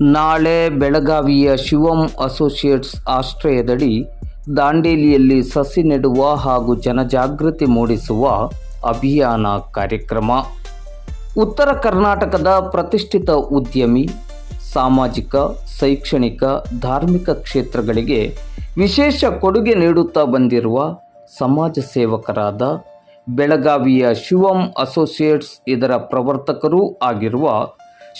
ನಾಳೆ ಬೆಳಗಾವಿಯ ಶಿವಂ ಅಸೋಸಿಯೇಟ್ಸ್ ಆಶ್ರಯದಡಿ ದಾಂಡೇಲಿಯಲ್ಲಿ ಸಸಿ ನೆಡುವ ಹಾಗೂ ಜನಜಾಗೃತಿ ಮೂಡಿಸುವ ಅಭಿಯಾನ ಕಾರ್ಯಕ್ರಮ. ಉತ್ತರ ಕರ್ನಾಟಕದ ಪ್ರತಿಷ್ಠಿತ ಉದ್ಯಮಿ, ಸಾಮಾಜಿಕ, ಶೈಕ್ಷಣಿಕ, ಧಾರ್ಮಿಕ ಕ್ಷೇತ್ರಗಳಿಗೆ ವಿಶೇಷ ಕೊಡುಗೆ ನೀಡುತ್ತಾ ಬಂದಿರುವ ಸಮಾಜ ಸೇವಕರಾದ ಬೆಳಗಾವಿಯ ಶಿವಂ ಅಸೋಸಿಯೇಟ್ಸ್ ಇದರ ಪ್ರವರ್ತಕರೂ ಆಗಿರುವ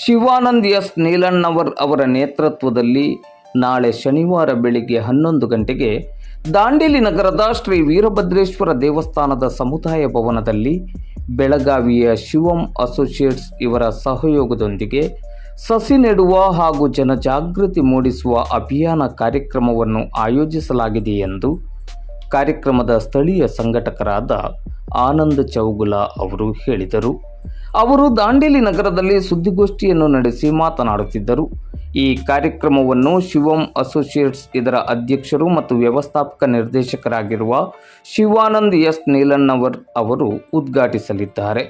ಶಿವಾನಂದ್ ಎಸ್ ನೀಲಣ್ಣವರ್ ಅವರ ನೇತೃತ್ವದಲ್ಲಿ ನಾಳೆ ಶನಿವಾರ ಬೆಳಿಗ್ಗೆ ಹನ್ನೊಂದು ಗಂಟೆಗೆ ದಾಂಡೇಲಿ ನಗರದ ಶ್ರೀ ವೀರಭದ್ರೇಶ್ವರ ದೇವಸ್ಥಾನದ ಸಮುದಾಯ ಭವನದಲ್ಲಿ ಬೆಳಗಾವಿಯ ಶಿವಂ ಅಸೋಸಿಯೇಟ್ಸ್ ಇವರ ಸಹಯೋಗದೊಂದಿಗೆ ಸಸಿ ನೆಡುವ ಹಾಗೂ ಜನಜಾಗೃತಿ ಮೂಡಿಸುವ ಅಭಿಯಾನ ಕಾರ್ಯಕ್ರಮವನ್ನು ಆಯೋಜಿಸಲಾಗಿದೆ ಎಂದು ಕಾರ್ಯಕ್ರಮದ ಸ್ಥಳೀಯ ಸಂಘಟಕರಾದ ಆನಂದ್ ಚೌಗುಲ ಅವರು ಹೇಳಿದರು. ಅವರು ದಾಂಡೇಲಿ ನಗರದಲ್ಲಿ ಸುದ್ದಿಗೋಷ್ಠಿಯನ್ನು ನಡೆಸಿ ಮಾತನಾಡುತ್ತಿದ್ದರು. ಈ ಕಾರ್ಯಕ್ರಮವನ್ನು ಶಿವಂ ಅಸೋಸಿಯೇಟ್ಸ್ ಇದರ ಅಧ್ಯಕ್ಷರು ಮತ್ತು ವ್ಯವಸ್ಥಾಪಕ ನಿರ್ದೇಶಕರಾಗಿರುವ ಶಿವಾನಂದ್ ಎಸ್ ನೀಲಣ್ಣವರ್ ಅವರು ಉದ್ಘಾಟಿಸಲಿದ್ದಾರೆ.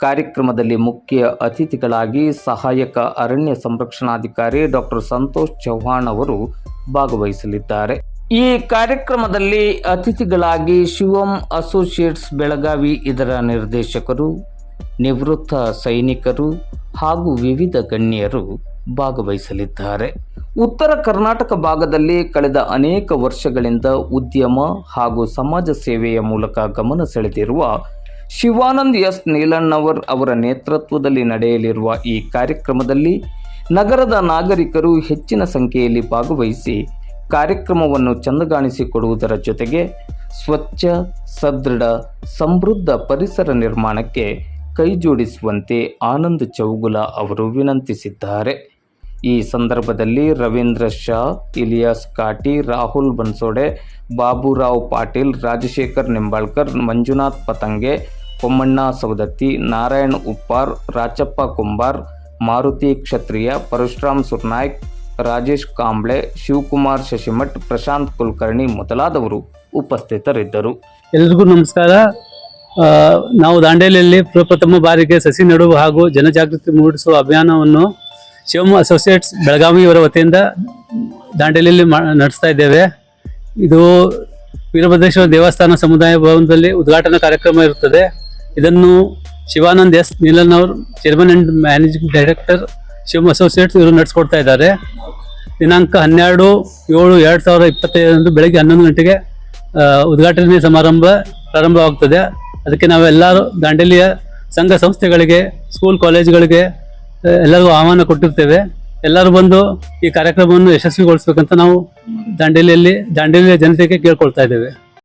ಕಾರ್ಯಕ್ರಮದಲ್ಲಿ ಮುಖ್ಯ ಅತಿಥಿಗಳಾಗಿ ಸಹಾಯಕ ಅರಣ್ಯ ಸಂರಕ್ಷಣಾಧಿಕಾರಿ ಡಾಕ್ಟರ್ ಸಂತೋಷ್ ಚೌಹಾಣ್ ಅವರು ಭಾಗವಹಿಸಲಿದ್ದಾರೆ. ಈ ಕಾರ್ಯಕ್ರಮದಲ್ಲಿ ಅತಿಥಿಗಳಾಗಿ ಶಿವಂ ಅಸೋಸಿಯೇಟ್ಸ್ ಬೆಳಗಾವಿ ಇದರ ನಿರ್ದೇಶಕರು ನಿವೃತ್ತ ಸೈನಿಕರು ಹಾಗೂ ವಿವಿಧ ಗಣ್ಯರು ಭಾಗವಹಿಸಲಿದ್ದಾರೆ. ಉತ್ತರ ಕರ್ನಾಟಕ ಭಾಗದಲ್ಲಿ ಕಳೆದ ಅನೇಕ ವರ್ಷಗಳಿಂದ ಉದ್ಯಮ ಹಾಗೂ ಸಮಾಜ ಸೇವೆಯ ಮೂಲಕ ಗಮನ ಸೆಳೆದಿರುವ ಶಿವಾನಂದ್ ಎಸ್ ನೀಲಣ್ಣವರ್ ಅವರ ನೇತೃತ್ವದಲ್ಲಿ ನಡೆಯಲಿರುವ ಈ ಕಾರ್ಯಕ್ರಮದಲ್ಲಿ ನಗರದ ನಾಗರಿಕರು ಹೆಚ್ಚಿನ ಸಂಖ್ಯೆಯಲ್ಲಿ ಭಾಗವಹಿಸಿ ಕಾರ್ಯಕ್ರಮವನ್ನು ಚಂದಗಾಣಿಸಿಕೊಡುವುದರ ಜೊತೆಗೆ ಸ್ವಚ್ಛ, ಸದೃಢ, ಸಮೃದ್ಧ ಪರಿಸರ ನಿರ್ಮಾಣಕ್ಕೆ ಕೈಜೋಡಿಸುವಂತೆ ಆನಂದ್ ಚೌಗುಲ ಅವರು ವಿನಂತಿಸಿದ್ದಾರೆ. ಈ ಸಂದರ್ಭದಲ್ಲಿ ರವೀಂದ್ರ ಶಾ, ಇಲಿಯಾಸ್ ಕಾಟಿ, ರಾಹುಲ್ ಬನ್ಸೋಡೆ, ಬಾಬುರಾವ್ ಪಾಟೀಲ್, ರಾಜಶೇಖರ್ ನಿಂಬಾಳ್ಕರ್, ಮಂಜುನಾಥ್ ಪತಂಗೆ, ಕೊಮ್ಮಣ್ಣ ಸವದತ್ತಿ, ನಾರಾಯಣ್ ಉಪ್ಪಾರ್, ರಾಚಪ್ಪ ಕುಂಬಾರ್, ಮಾರುತಿ ಕ್ಷತ್ರಿಯ, ಪರಶುರಾಮ್ ಸುರ್ನಾಯ್ಕ್, ರಾಜೇಶ್ ಕಾಂಬ್ಳೆ, ಶಿವಕುಮಾರ್ ಶಶಿಮಠ್, ಪ್ರಶಾಂತ್ ಕುಲಕರ್ಣಿ ಮೊದಲಾದವರು ಉಪಸ್ಥಿತರಿದ್ದರು. ಎಲ್ರಿಗೂ ನಮಸ್ಕಾರ. ನಾವು ದಾಂಡೇಲಿಯಲ್ಲಿ ಪ್ರಪ್ರಥಮ ಬಾರಿಗೆ ಸಸಿ ನೆಡುವ ಹಾಗೂ ಜನಜಾಗೃತಿ ಮೂಡಿಸುವ ಅಭಿಯಾನವನ್ನು ಶಿವಮ್ ಅಸೋಸಿಯೇಟ್ಸ್ ಬೆಳಗಾವಿಯವರ ವತಿಯಿಂದ ದಾಂಡೇಲಿಯಲ್ಲಿ ನಡೆಸ್ತಾ ಇದ್ದೇವೆ. ಇದು ವೀರಭದ್ರೇಶ್ವರ ದೇವಸ್ಥಾನ ಸಮುದಾಯ ಭವನದಲ್ಲಿ ಉದ್ಘಾಟನಾ ಕಾರ್ಯಕ್ರಮ ಇರುತ್ತದೆ. ಇದನ್ನು ಶಿವಾನಂದ್ ಎಸ್ ನೀಲನ್ ಅವರು chairman and managing director Shivam associates ಇವರು ನಡೆಸ್ಕೊಡ್ತಾ ಇದ್ದಾರೆ. ದಿನಾಂಕ ಹನ್ನೆರಡು ಏಳು ಎರಡು ಸಾವಿರದ ಇಪ್ಪತ್ತೈದರಂದು ಬೆಳಗ್ಗೆ ಹನ್ನೊಂದು ಗಂಟೆಗೆ ಉದ್ಘಾಟನೆ ಸಮಾರಂಭ ಪ್ರಾರಂಭವಾಗ್ತದೆ. ಅದಕ್ಕೆ ನಾವೆಲ್ಲರೂ ದಾಂಡೇಲಿಯ ಸಂಘ ಸಂಸ್ಥೆಗಳಿಗೆ ಸ್ಕೂಲ್ ಕಾಲೇಜುಗಳಿಗೆ ಎಲ್ಲರಿಗೂ ಆಹ್ವಾನ ಕೊಟ್ಟಿರ್ತೇವೆ. ಎಲ್ಲರೂ ಬಂದು ಈ ಕಾರ್ಯಕ್ರಮವನ್ನು ಯಶಸ್ವಿಗೊಳಿಸ್ಬೇಕಂತ ನಾವು ದಾಂಡೇಲಿಯಲ್ಲಿ, ದಾಂಡೇಲಿಯ ಜನತೆಗೆ ಕೇಳ್ಕೊಳ್ತಾ ಇದ್ದೇವೆ.